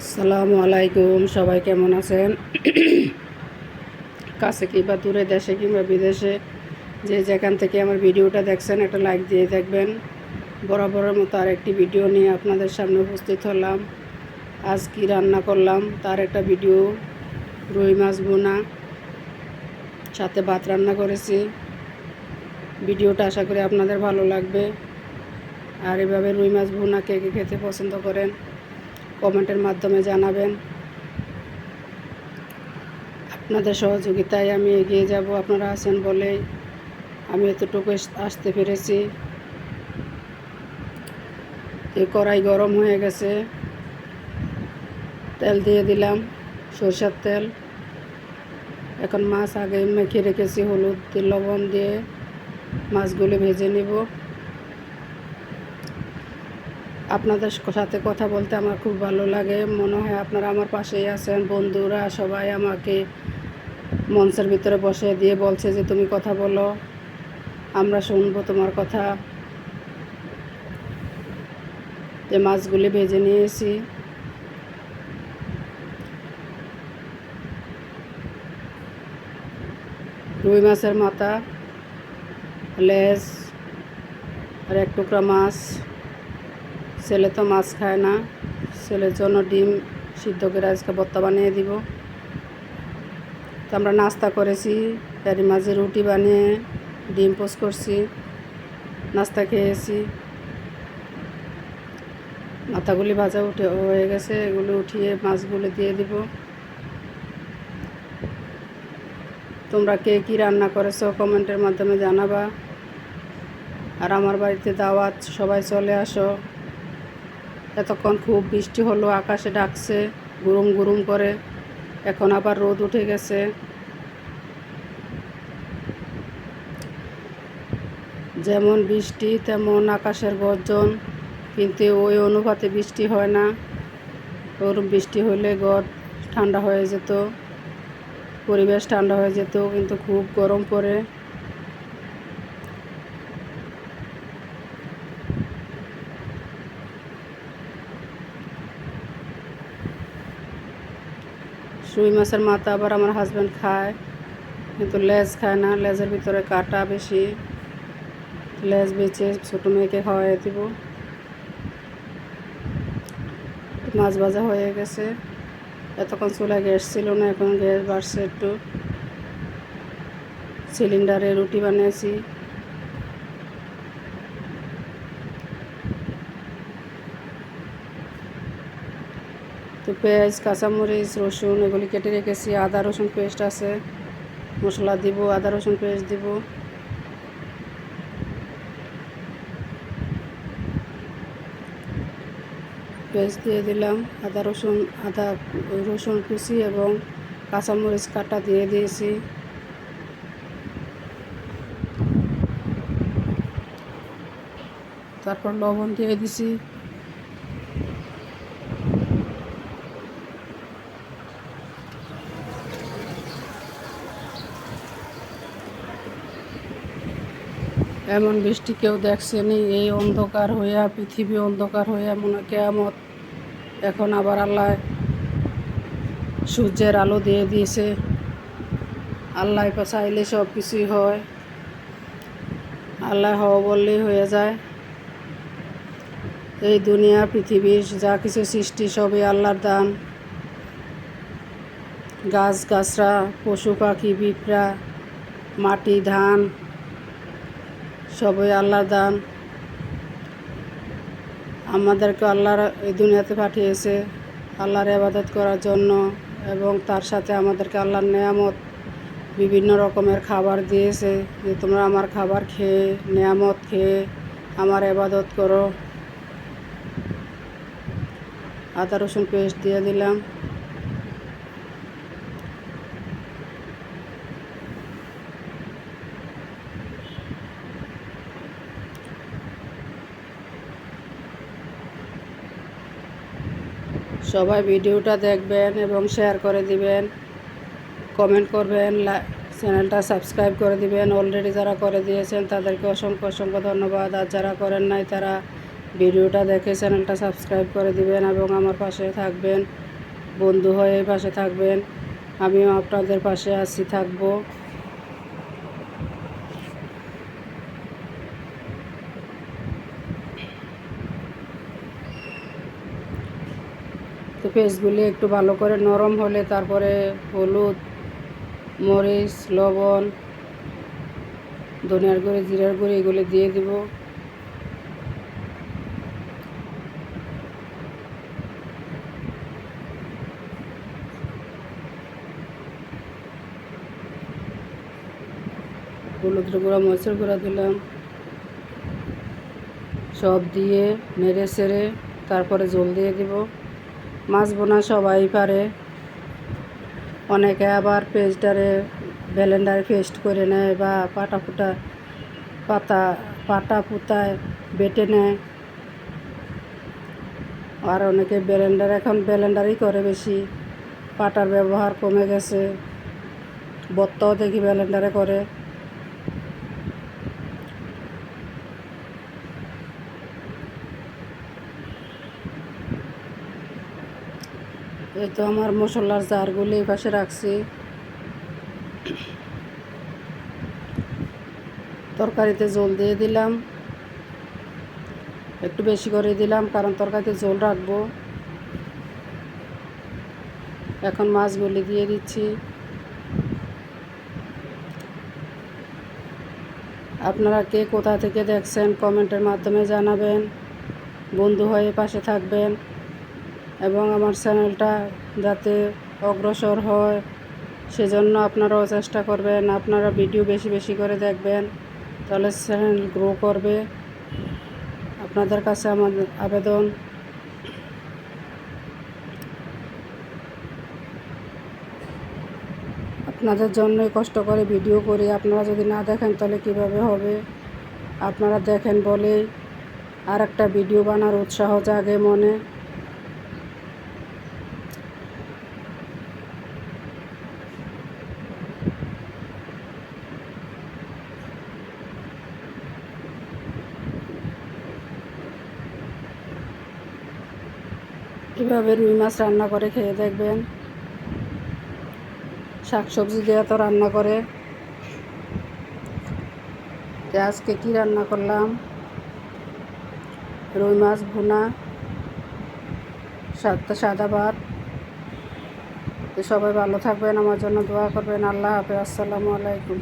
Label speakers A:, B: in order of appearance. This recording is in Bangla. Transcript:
A: আসসালামু আলাইকুম, সবাই কেমন আছেন? কাছে কিংবা দূরে দেশে কিংবা বিদেশে যে যেখান থেকে আমার ভিডিওটা দেখছেন, একটা লাইক দিয়ে দেখবেন। বরাবরের মতো আরেকটি ভিডিও নিয়ে আপনাদের সামনে উপস্থিত হলাম। আজ কি রান্না করলাম, তার একটা ভিডিও। রুই মাছ বোনা সাথে ভাত রান্না করেছি। ভিডিওটা আশা করি আপনাদের ভালো লাগবে। আর এভাবে রুই মাছ বোনা কে কে খেতে পছন্দ করেন কমেন্টের মাধ্যমে জানাবেন। আপনাদের সহযোগিতায় আমি এগিয়ে যাব, আপনারা আছেন বলেই আমি এতটুকু আসতে পেরেছি। এই কড়াই গরম হয়ে গেছে। তেল দিয়ে দিলাম, সরষের তেল। এখন মাছ আগে মেখে রেখেছি, হলুদ, লবণ দিয়ে মাছগুলো ভেজে নিব। আপনাদের সাথে কথা বলতে আমার খুব ভালো লাগে। মনে হয় আপনারা আমার পাশেই আছেন। বন্ধুরা সবাই আমাকে মঞ্চের ভিতরে বসে দিয়ে বলছে যে, তুমি কথা বলো, আমরা শুনব তোমার কথা। যে, মাছগুলি ভেজে নিয়েছি। রুই মাছের মাথা, লেজ আর এক টুকরা মাছ। ছেলে তো মাছ খায় না, ছেলের জন্য ডিম সিদ্ধ করে আজকে ভর্তা বানিয়ে দিব। তো আমরা নাস্তা করেছি, তারই মাঝে রুটি বানিয়ে ডিম পোস্ট করছি, নাস্তা খেয়েছি। মাথাগুলি ভাজা উঠে হয়ে গেছে, এগুলো উঠিয়ে মাছগুলো দিয়ে দিব। তোমরা কে কী রান্না করেছ কমেন্টের মাধ্যমে জানাবা। আর আমার বাড়িতে দাওয়াত, সবাই চলে আসো। এতক্ষণ খুব বৃষ্টি হলো, আকাশে ডাকছে, গুরুম গুরুম করে। এখন আবার রোদ উঠে গেছে। যেমন বৃষ্টি, তেমন আকাশের গর্জন, কিন্তু ওই অনুপাতে বৃষ্টি হয় না। ওরম বৃষ্টি হলে গড় ঠান্ডা হয়ে যেত, পরিবেশ ঠান্ডা হয়ে যেত, কিন্তু খুব গরম পড়ে। রুই মাছের মাথা আবার আমার হাজব্যান্ড খায়, কিন্তু লেজ খায় না, লেজের ভিতরে কাটা বেশি, লেজ বেচে ছোটো মেয়েকে খাওয়াই দিব। মাছ ভাজা হয়ে গেছে। এতক্ষণ চুলায় গ্যাস ছিল না, এখন গ্যাস বাড়ছে একটু। সিলিন্ডারে রুটি বানিয়েছি। তো পেঁয়াজ, কাঁচামরিচ, রসুন এগুলি কেটে রেখেছি। আদা, রসুন পেস্ট আছে। মশলা দিব, আদা, রসুন পেস্ট দিব। পেস্ট দিয়ে দিলাম। আদা, রসুন আদা, রসুন কুচি এবং কাঁচামরিচ কাটা দিয়ে দিয়েছি। তারপর লবণ দিয়ে দিছি। এমন বৃষ্টি কেউ দেখছেনি, এই অন্ধকার হইয়া পৃথিবী অন্ধকার হইয়া মনে কেয়ামত। এখন আবার আল্লাহ সূর্যের আলো দিয়ে দিয়েছে। আল্লাহ চাইলে সব কিছুই হয়। আল্লাহ হও বললেই হয়ে যায়। এই দুনিয়া পৃথিবীর যা কিছু সৃষ্টি, সবই আল্লাহর দান। গাছ গাছরা, পশু পাখি পিঁপড়া মাটি, ধান সবই আল্লাহর দান। আমাদেরকে আল্লাহর এই দুনিয়াতে পাঠিয়েছে আল্লাহর আবাদত করার জন্য এবং তার সাথে আমাদেরকে আল্লাহর নেয়ামত বিভিন্ন রকমের খাবার দিয়েছে। যে তোমরা আমার খাবার খেয়ে, নেয়ামত খেয়ে আমার আবাদত করো। আদা রসুন পেস্ট দিয়ে দিলাম। সবাই ভিডিওটা দেখবেন এবং শেয়ার করে দিবেন। কমেন্ট করবেন চ্যানেলটা সাবস্ক্রাইব করে দিবেন। অলরেডি যারা করে দিয়েছেন, তাদেরকে অসংখ্য অসংখ্য ধন্যবাদ। আর যারা করেন নাই, তারা ভিডিওটা দেখে চ্যানেলটা সাবস্ক্রাইব করে দিবেন এবং আমার পাশে থাকবেন। বন্ধু হয়ে পাশে থাকবেন। আমিও আপনাদের পাশে আছি, থাকব। তো পেস্টগুলি একটু ভালো করে নরম হলে তারপরে হলুদ, মরিচ, লবণ, ধনিয়ার গুঁড়ি, জিরার গুঁড়ি এগুলি দিয়ে দিব। হলুদের গুঁড়া, মরিচের গুঁড়া দিলাম। সব দিয়ে নেড়ে সেড়ে তারপরে জল দিয়ে দিব। মাছ বোনা সবাই পারে। অনেকে আবার পেস্টারে ব্লেন্ডারে পেস্ট করে নেয় বা পাটা ফুটা, পাতা, পাটা পুতায় বেটে নেয়। আর অনেকে ব্লেন্ডার, এখন ব্লেন্ডারই করে বেশি। পাটার ব্যবহার কমে গেছে। বত্তাও দেখি ব্লেন্ডারে করে। এই তো আমার মশলার জারগুলি পাশে রাখছি। তরকারিতে জল দিয়ে দিলাম। একটু বেশি করে দিলাম, কারণ তরকারিতে জল রাখব। এখন মাছগুলি দিয়ে দিচ্ছি। আপনারা কে কোথা থেকে দেখছেন, কমেন্টের মাধ্যমে জানাবেন। বন্ধু হয়ে পাশে থাকবেন। এবং আমার চ্যানেলটা যাতে অগ্রসর হয়, সেজন্য আপনারাও চেষ্টা করবেন। আপনারা ভিডিও বেশি বেশি করে দেখবেন, তাহলে চ্যানেল গ্রো করবে। আপনাদের কাছে আমার আবেদন। আপনাদের জন্যই কষ্ট করে ভিডিও করি। আপনারা যদি না দেখেন, তাহলে কীভাবে হবে? আপনারা দেখেন বলেই আর একটা ভিডিও বানার উৎসাহ জাগে মনে। এভাবে রুই মাছ রান্না করে খেয়ে দেখবেন? শাক সবজি দেওয়া তো রান্না করে। আজকে কী রান্না করলাম? রুই মাছ ভুনা সাতটা সাদা ভাত। সবাই ভালো থাকবেন, আমার জন্য দোয়া করবেন। আল্লাহ হাফেজ। আসসালামু আলাইকুম।